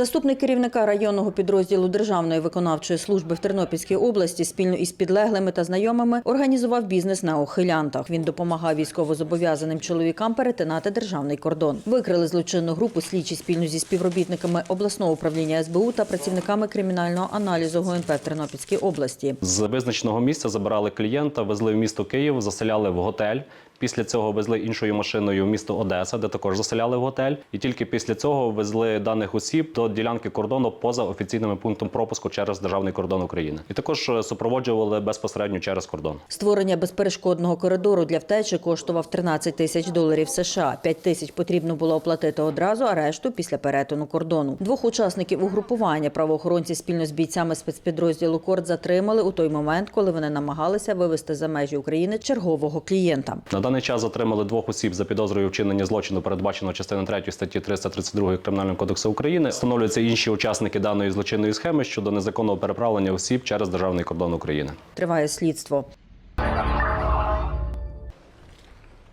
Заступник керівника районного підрозділу Державної виконавчої служби в Тернопільській області спільно із підлеглими та знайомими організував бізнес на охилянтах. Він допомагав військовозобов'язаним чоловікам перетинати державний кордон. Викрили злочинну групу слідчі спільно зі співробітниками обласного управління СБУ та працівниками кримінального аналізу ГУНП в Тернопільській області. З визначеного місця забирали клієнта, везли в місто Київ, заселяли в готель. Після цього везли іншою машиною в місто Одеса, де також заселяли в готель. І тільки після цього везли даних осіб до ділянки кордону поза офіційним пунктом пропуску через державний кордон України. І також е, супроводжували безпосередньо через кордон. Створення безперешкодного коридору для втечі коштував 13 тисяч доларів США. 5 тисяч потрібно було оплатити одразу, а решту після перетину кордону. Двох учасників угрупування правоохоронці спільно з бійцями спецпідрозділу Корд затримали у той момент, коли вони намагалися вивезти за межі України чергового клієнта. Даний час затримали двох осіб за підозрою вчинення злочину, передбаченого частиною 3 статті 332 Кримінального кодексу України. Встановлюються інші учасники даної злочинної схеми щодо незаконного переправлення осіб через державний кордон України. Триває слідство.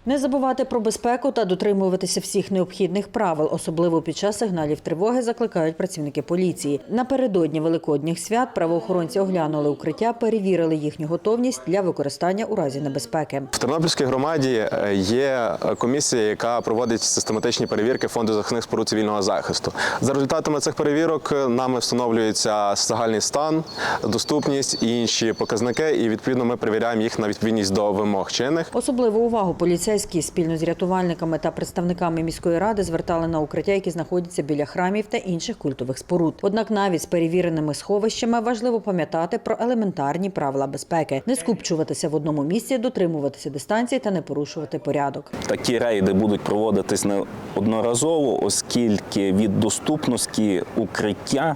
Не забувати про безпеку та дотримуватися всіх необхідних правил, особливо під час сигналів тривоги, закликають працівники поліції. Напередодні великодніх свят правоохоронці оглянули укриття, перевірили їхню готовність для використання у разі небезпеки. В Тернопільській громаді е, є комісія, яка проводить систематичні перевірки фонду захисних споруд цивільного захисту. За результатами цих перевірок е, нами встановлюється загальний стан, доступність і інші показники. І відповідно ми перевіряємо їх на відповідність до вимог чинних. Особливу увагу поліцейські спільно з рятувальниками та представниками міської ради звертали на укриття, які знаходяться біля храмів та інших культових споруд. Однак навіть з перевіреними сховищами важливо пам'ятати про елементарні правила безпеки, не скупчуватися в одному місці, дотримуватися дистанції та не порушувати порядок. Такі рейди будуть проводитись неодноразово, оскільки від доступності укриття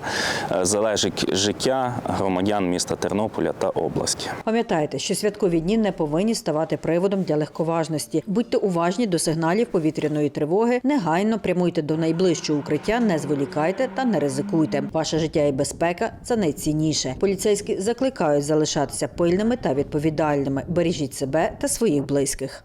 е, залежить життя громадян міста Тернополя та області. Пам'ятайте, що святкові дні не повинні ставати приводом для легковажності. Будьте уважні до сигналів повітряної тривоги, негайно прямуйте до найближчого укриття, не зволікайте та не ризикуйте. Ваше життя і безпека це найцінніше. Поліцейські закликають залишатися пильними та відповідальними. Бережіть себе та своїх близьких.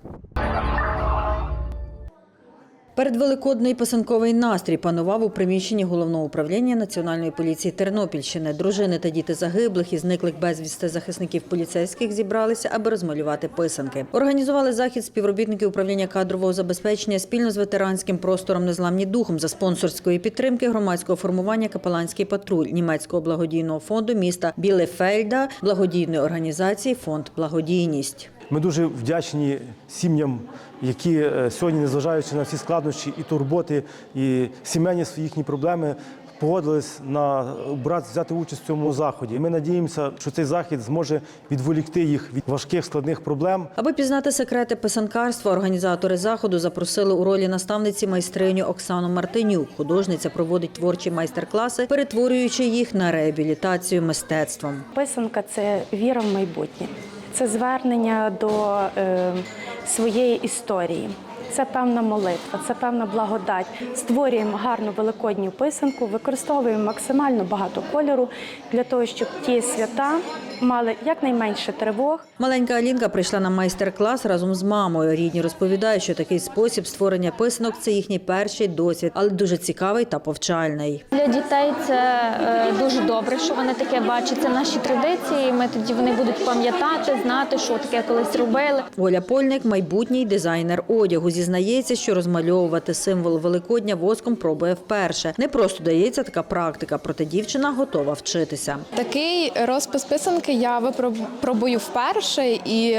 Передвеликодний писанковий настрій панував у приміщенні головного управління Національної поліції Тернопільщини. Дружини та діти загиблих і зниклих безвісти захисників поліцейських зібралися, аби розмалювати писанки. Організували захід співробітники управління кадрового забезпечення спільно з ветеранським простором Незламні духом за спонсорської підтримки громадського формування Капеланський патруль німецького благодійного фонду міста Білефельда, благодійної організації Фонд Благодійність. Ми дуже вдячні сім'ям, які е, сьогодні, незважаючи на всі складнощі і турботи, і сімейні їхні проблеми, погодились на брати взяти участь в цьому заході. Ми надіємося, що цей захід зможе відволікти їх від важких складних проблем. Аби пізнати секрети писанкарства, організатори заходу запросили у ролі наставниці майстриню Оксану Мартинюк. Художниця проводить творчі майстер-класи, перетворюючи їх на реабілітацію мистецтвом. Писанка це віра в майбутнє, це звернення до е, своєї історії. Це певна молитва, це певна благодать. Створюємо гарну великодню писанку, використовуємо максимально багато кольору для того, щоб ті свята мали якнайменше тривог. Маленька Алінка прийшла на майстер-клас разом з мамою. Рідні розповідають, що такий спосіб створення писанок це їхній перший досвід, але дуже цікавий та повчальний. Для дітей це е, дуже добре, що вони таке бачать. Це наші традиції. Ми тоді вони будуть пам'ятати, знати, що таке колись робили. Оля Польник, майбутній дизайнер одягу, зізнається, що розмальовувати символ Великодня воском пробує вперше. Не просто дається така практика, проте дівчина готова вчитися. Такий розпис писанки я випробую вперше, і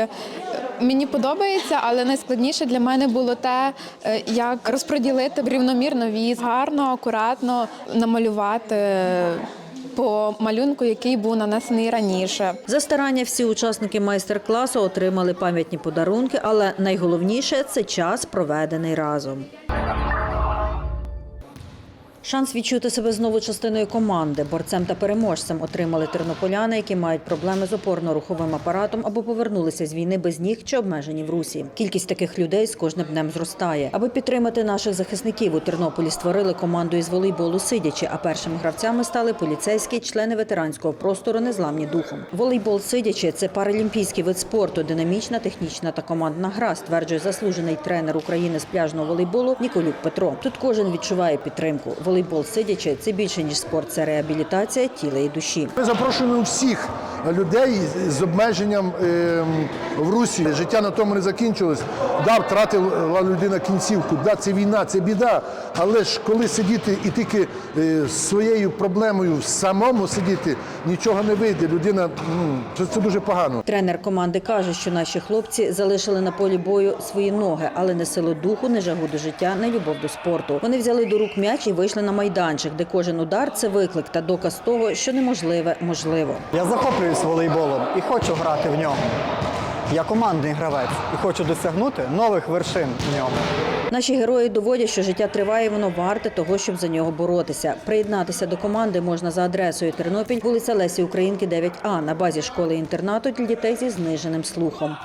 мені подобається, але найскладніше для мене було те, е, як розподілити рівномірно віз, гарно, акуратно намалювати по малюнку, який був нанесений раніше. За старання всі учасники майстер-класу отримали пам'ятні подарунки, але найголовніше це час, проведений разом. Шанс відчути себе знову частиною команди, борцем та переможцем отримали тернополяни, які мають проблеми з опорно-руховим апаратом або повернулися з війни без ніг чи обмежені в русі. Кількість таких людей з кожним днем зростає. Аби підтримати наших захисників у Тернополі створили команду із волейболу сидячи, а першими гравцями стали поліцейські члени ветеранського простору незламні духом. Волейбол сидячи це паралімпійський вид спорту, динамічна, технічна та командна гра, стверджує заслужений тренер України з пляжного волейболу Ніколюк Петро. Тут кожен відчуває підтримку. Волейбол сидячи це більше ніж спорт, це реабілітація тіла і душі. Ми запрошуємо всіх людей з обмеженням ем, в Русі. Життя на тому не закінчилось. Да, втратила людина кінцівку. Да, це війна, це біда. Але ж коли сидіти і тільки е, з своєю проблемою самому сидіти, нічого не вийде. Людина це, це дуже погано. Тренер команди каже, що наші хлопці залишили на полі бою свої ноги, але не силу духу, не жагу до життя, не любов до спорту. Вони взяли до рук м'яч і вийшли на майданчик, де кожен удар це виклик та доказ того, що неможливе можливо. Я захоплююсь волейболом і хочу грати в ньому. Я командний гравець і хочу досягнути нових вершин в ньому. Наші герої доводять, що життя триває, і воно варте того, щоб за нього боротися. Приєднатися до команди можна за адресою Тернопіль, вулиця Лесі Українки, 9А, на базі школи інтернату для дітей зі зниженим слухом.